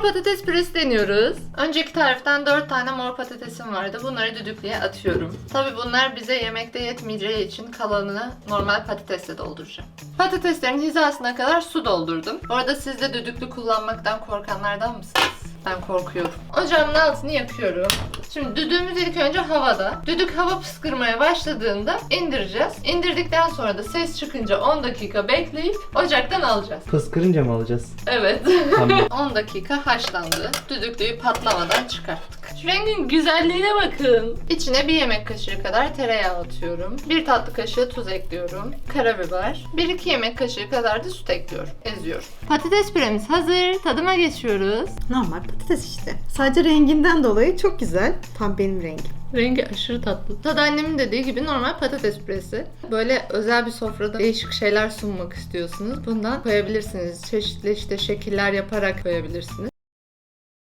Mor patates püresi deniyoruz. Önceki tariften 4 tane mor patatesim vardı. Bunları düdüklüye atıyorum. Tabi bunlar bize yemekte yetmeyeceği için kalanını normal patatesle dolduracağım. Patateslerin hizasına kadar su doldurdum. Bu arada siz de düdüklü kullanmaktan korkanlardan mısınız? Ben korkuyorum. Ocağımın altını yakıyorum. Şimdi düdüğümüz ilk önce havada. Düdük hava pıskırmaya başladığında indireceğiz. İndirdikten sonra da ses çıkınca 10 dakika bekleyip ocaktan alacağız. Fıskırınca mı alacağız? Evet. Tamam. 10 dakika haşlandı. Düdüklüyü patlamadan çıkarttık. Şu rengin güzelliğine bakın. İçine bir yemek kaşığı kadar tereyağı atıyorum. Bir tatlı kaşığı tuz ekliyorum. Karabiber. 1-2 yemek kaşığı kadar da süt ekliyorum. Eziyorum. Patates püremiz hazır. Tadıma geçiyoruz. Normal patates işte. Sadece renginden dolayı çok güzel. Tam benim rengim. Rengi aşırı tatlı. Tadı annemin dediği gibi normal patates püresi. Böyle özel bir sofrada değişik şeyler sunmak istiyorsunuz. Bundan koyabilirsiniz. Çeşitli işte şekiller yaparak koyabilirsiniz.